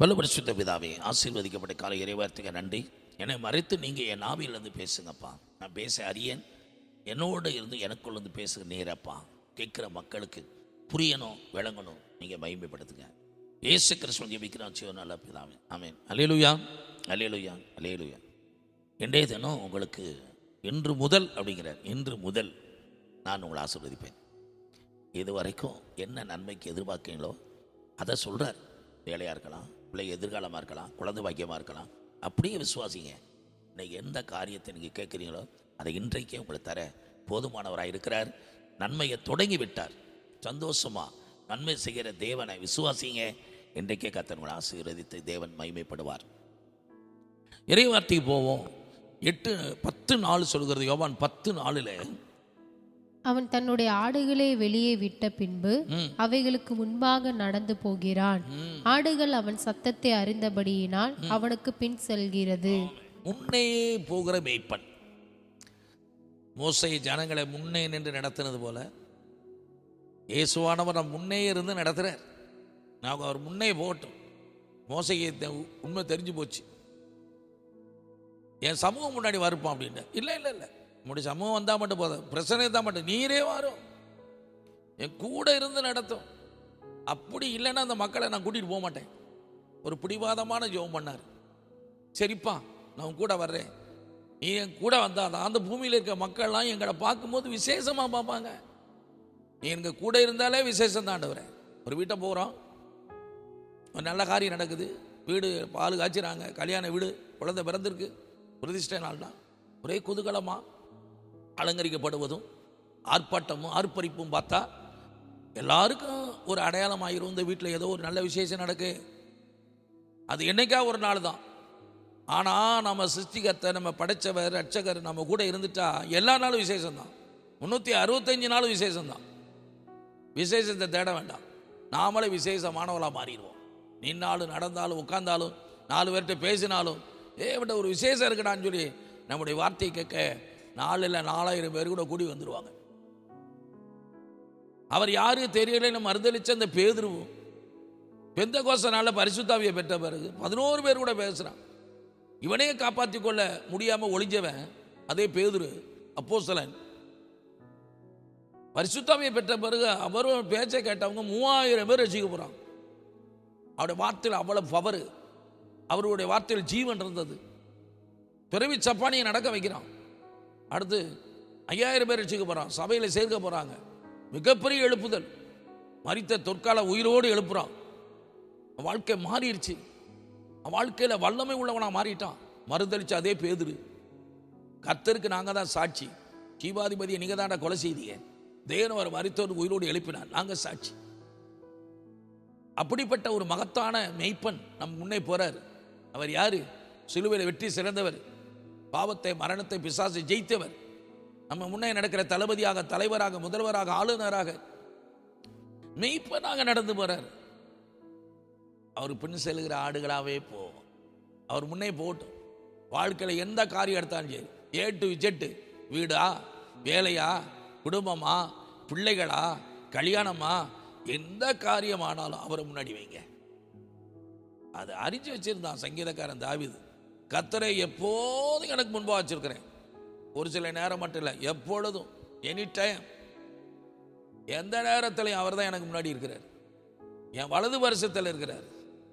வல்லபரிசுத்த பிதாவே ஆசீர்வதிக்கப்பட்ட கால இறைவார்த்தைக்கு நன்றி. என்னை மறைத்து நீங்கள் என் நாவிலிருந்து பேசுங்கப்பா. நான் பேச அறியேன் என்னோடு இருந்து எனக்குள்ள இருந்து பேசுகிற நேரப்பா. கேட்குற மக்களுக்கு புரியணும் விளங்கணும். நீங்கள் மகிமைப்படுத்துங்க. ஏசு கிறிஸ்துவன் ஜெபிக்கிறான் சிவ நல்ல பிதாவே. ஆமென். அலேலுயா அலேலுயா அலேலுயா இன்றைய தினம் உங்களுக்கு இன்று முதல் அப்படிங்கிறார். இன்று முதல் நான் உங்களை ஆசீர்வதிப்பேன். இது வரைக்கும் என்ன நன்மைக்கு எதிர்பார்க்கீங்களோ அதை சொல்கிறார் வேலையாக இருக்கலாம். பிள்ளை எதிர்காலமாக இருக்கலாம் குழந்தை பாக்கியமாக இருக்கலாம். அப்படியே விசுவாசிங்க. இன்னைக்கு எந்த காரியத்தை நீங்கள் கேட்குறீங்களோ அதை இன்றைக்கே உங்களுக்கு தர போதுமானவராக இருக்கிறார். நன்மையை தொடங்கி விட்டார் சந்தோஷமா நன்மை செய்கிற தேவனை விசுவாசிங்க. இன்றைக்கே கத்தன் ஆசீர்வதித்து தேவன் மகிமைப்படுவார். இறைவார்த்தைக்கு போவோம். எட்டு பத்து நாள் சொல்கிறது யோவான் பத்து நாளில் அவன் தன்னுடைய ஆடுகளை வெளியே விட்ட பின்பு அவைகளுக்கு முன்பாக நடந்து போகிறான். ஆடுகள் அவன் சத்தத்தை அறிந்தபடியினால் அவனுக்கு பின் செல்கிறது. முன்னே போகிற மேய்ப்பன். மோசை ஜனங்களை முன்னே நின்று நடத்தினது போல இயேசுவானவர் முன்னே இருந்து நடத்துகிறார் நான் அவர் முன்னே போகட்டும் மோசைக்கு உண்மை தெரிஞ்சு போச்சு. என் சமூகம் முன்னாடி வருப்பான் அப்படின்னு. இல்லை இல்லை இல்லை. உங்களுடைய சமூகம் வந்தால் மட்டும் போதும். பிரச்சனை தான் மட்டும். நீரே வரும். என் கூட இருந்து நடத்தும். அப்படி இல்லைன்னா அந்த மக்களை நான் கூட்டிகிட்டு போக மாட்டேன். ஒரு பிடிவாதமான ஜெபம் பண்ணார். சரிப்பா நான் உன் கூட வர்றேன். நீ என் கூட வந்தாதான் அந்த பூமியில் இருக்க மக்கள்லாம் எங்களை பார்க்கும்போது விசேஷமாக பார்ப்பாங்க. நீ எங்கள் கூட இருந்தாலே விசேஷம் தான் ஒரு வீட்டை போகிறோம் ஒரு நல்ல காரியம் நடக்குது. வீடு பால் காய்ச்சிறாங்க. கல்யாண வீடு குழந்தை பிறந்திருக்கு. பிரதிஷ்டை நாள் தான் ஒரே குதூகலமாக அலங்கரிக்கப்படுவதும் ஆர்ப்பாட்டமும் ஆர்ப்பரிப்பும் பார்த்தா எல்லாருக்கும் ஒரு அடையாளம் ஆயிரும் இந்த வீட்டில் ஏதோ ஒரு நல்ல விசேஷம் நடக்கு. அது என்னைக்கா ஒரு நாள் தான். ஆனால் நம்ம சிருஷ்டிகத்தை நம்ம படைத்தவர் ரட்சகர் நம்ம கூட இருந்துட்டா எல்லா நாளும் விசேஷம்தான் முந்நூற்றி அறுபத்தஞ்சு நாளும் விசேஷம்தான் விசேஷத்தை தேட வேண்டாம். நாமளே விசேஷமானவளாக மாறிடுவோம். நின்னாலும் நடந்தாலும் உட்கார்ந்தாலும் நாலு பேர்கிட்ட பேசினாலும் ஏ விட்ட ஒரு விசேஷம் இருக்குடான்னு சொல்லி நம்முடைய வார்த்தையை கேட்க நாலு இல்லை நாலாயிரம் பேர் கூட கூடி வந்துடுவாங்க அவர் யாரு தெரியலன்னு மறுதளிச்ச அந்த பேதுருவும் பெந்த கோசனால பரிசுத்தாவியை பெற்ற பிறகு பதினோரு பேர் கூட பேசுகிறான் இவனையே காப்பாற்றி கொள்ள முடியாமல் ஒளிஞ்சவன் அதே பேதுரு அப்போசலன் பரிசுத்தாவியை பெற்ற பிறகு அவரும் பேச்சை கேட்டவங்க மூவாயிரம் பேர் ரசிக்க போகிறாங்க அவருடைய வார்த்தையில் அவ்வளவு பவர் அவருடைய வார்த்தையில் ஜீவன் இருந்தது. பிறவி சப்பானியை நடக்க வைக்கிறான். அடுத்து ஐயாயிரம் பேர் ரசிக்க போகிறான் சபையில் சேர்க்க போகிறாங்க மிகப்பெரிய எழுப்புதல். மறித்த தொற்கால உயிரோடு எழுப்புறான். வாழ்க்கை மாறிடுச்சு. வாழ்க்கையில் வல்லமை உள்ளவனாக மாறிட்டான். மறுதளிச்சு அதே பேதுரு. கத்தருக்கு நாங்கள் தான் சாட்சி. ஜீவாதிபதியை நீங்கள் தாண்டா கொலை செய்தீங்க. தேவன் அவர் மறித்தோடு உயிரோடு எழுப்பினார். நாங்கள் சாட்சி. அப்படிப்பட்ட ஒரு மகத்தான மெய்ப்பன் நம் முன்னே போறார். அவர் யாரு? சிலுவையில் வெற்றி சிறந்தவர். பாவத்தை மரணத்தை பிசாசை ஜெயித்தவர். நம்ம முன்னே நடக்கிற தளபதியாக தலைவராக முதல்வராக ஆளுநராக மெய்ப்பனாக நடந்து போறார். அவர் பின் செல்கிற ஆடுகளாகவே போவோம். அவர் முன்னே போட்டோம். வாழ்க்கையில் எந்த காரியம் எடுத்தாலும் சரி. ஏ டு ஜெட்டு வீடா வேலையா குடும்பமா பிள்ளைகளா கல்யாணமா எந்த காரியமானாலும் அவரை முன்னாடி வைங்க. அது அறிஞ்சு வச்சிருந்தான் சங்கீதக்காரன் தாவிது. கத்தரை எப்போதும் எனக்கு முன்பாக வச்சிருக்கிறேன். ஒரு சில நேரம் மட்டும் இல்லை எப்பொழுதும் எனி டைம் எந்த நேரத்திலையும் அவர் தான் எனக்கு முன்னாடி இருக்கிறார். என் வலது வருஷத்தில் இருக்கிறார்.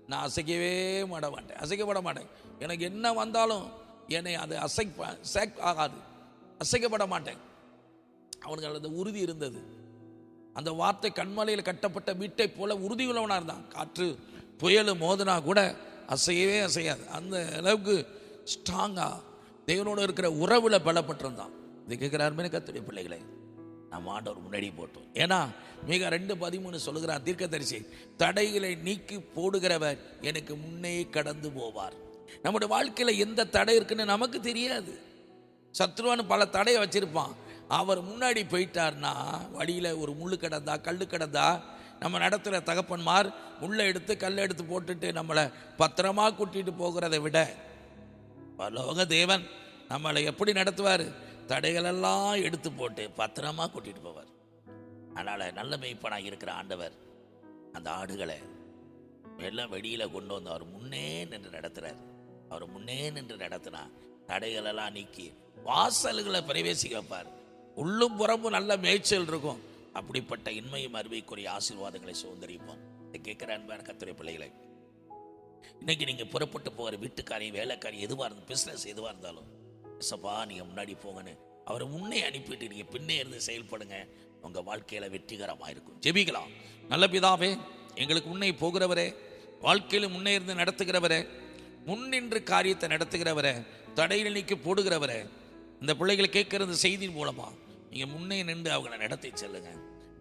நான் அசைக்கவே மாட மாட்டேன் அசைக்கப்பட மாட்டேன். எனக்கு என்ன வந்தாலும் என்னை அது அசை சேக் ஆகாது அசைக்கப்பட மாட்டேன். அவனுக்கு அந்த உறுதி இருந்தது. அந்த வார்த்தை கண்மலையில் கட்டப்பட்ட வீட்டை போல உறுதியுள்ளவனாக இருந்தான் காற்று புயல் மோதினா கூட அசையவே அசையாது. அந்த அளவுக்கு ஸ்ட்ராங்காக தேவனோடு இருக்கிற உறவில் பலப்பட்டிருந்தான். இது கேட்குறாருமே கத்துடைய பிள்ளைகளே நம்ம ஆண்டவர் முன்னாடி போட்டோம். ஏன்னா மிக ரெண்டு பதிமூணு சொல்லுகிறார் தீர்க்கதரிசி தடைகளை நீக்கி போடுகிறவர் எனக்கு முன்னே கடந்து போவார். நம்முடைய வாழ்க்கையில் எந்த தடை இருக்குன்னு நமக்கு தெரியாது. சத்ருவான்னு பல தடையை வச்சிருப்பான். அவர் முன்னாடி போயிட்டார்னா வழியில் ஒரு முள்ளு கிடந்தா கல் கிடந்தா நம்ம நடத்துகிற தகப்பன்மார் முள்ளை எடுத்து கல் எடுத்து போட்டுட்டு நம்மளை பத்திரமாக கூட்டிகிட்டு போகிறத விட பரலோக தேவன் நம்மளை எப்படி நடத்துவார்? தடைகளெல்லாம் எடுத்து போட்டு பத்திரமா கூட்டிகிட்டு போவார். அதனால் நல்ல மெய்ப்பனாக இருக்கிற ஆண்டவர் அந்த ஆடுகளை எல்லாம் வெளியில் கொண்டு வந்து அவர் முன்னே நின்று நடத்துகிறார் அவர் முன்னே நின்று நடத்தினா தடைகளெல்லாம் நீக்கி வாசல்களை பிரவேசிக்க வைப்பார். உள்ளும் புறமும் நல்ல மேய்ச்சல் இருக்கும். அப்படிப்பட்ட இன்மையும் அருமைக்குரிய ஆசீர்வாதங்களை சுதந்திரிப்போம். இதை அன்பான கத்துரை பிள்ளைகளை இன்னைக்கு நீங்க புறப்பட்டு போகிற வீட்டுக்காரி வேலைக்காரி எதுவா இருந்தாலும் பிசினஸ் எதுவா இருந்தாலும் சப்பா நீங்க முன்னாடி போங்கன்னு அவரை முன்னே அனுப்பிட்டு நீங்க பின்னே இருந்து செயல்படுங்க. உங்க வாழ்க்கையில வெற்றிகரமா இருக்கும். ஜெபிக்கலாம். நல்ல பிதாவே எங்களுக்கு முன்னே போகிறவரே வாழ்க்கையில முன்னே இருந்து நடத்துகிறவரே முன்னின்று காரியத்தை நடத்துகிறவரே தடையில் நீக்கி போடுகிறவரே இந்த பிள்ளைகளை கேட்கிற இந்த செய்தியின் மூலமா நீங்க முன்னே நின்று அவங்களை நடத்தி செல்லுங்க.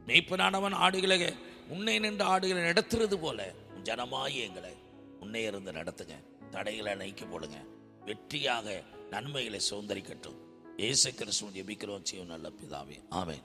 மெய்ப்பனானவன் ஆடுகளை முன்னே நின்று ஆடுகளை நடத்துறது போல ஜனமாயி எங்களை முன்னே இருந்து நடத்துங்க. தடைகளை நீக்கி போடுங்க. வெற்றியாக நன்மைகளை சுதந்திரிக்கட்டும். இயேசு கிறிஸ்துவன் ஜெபிக்கிறோம். செய்யும் நல்ல பிதாவே. ஆமேன்.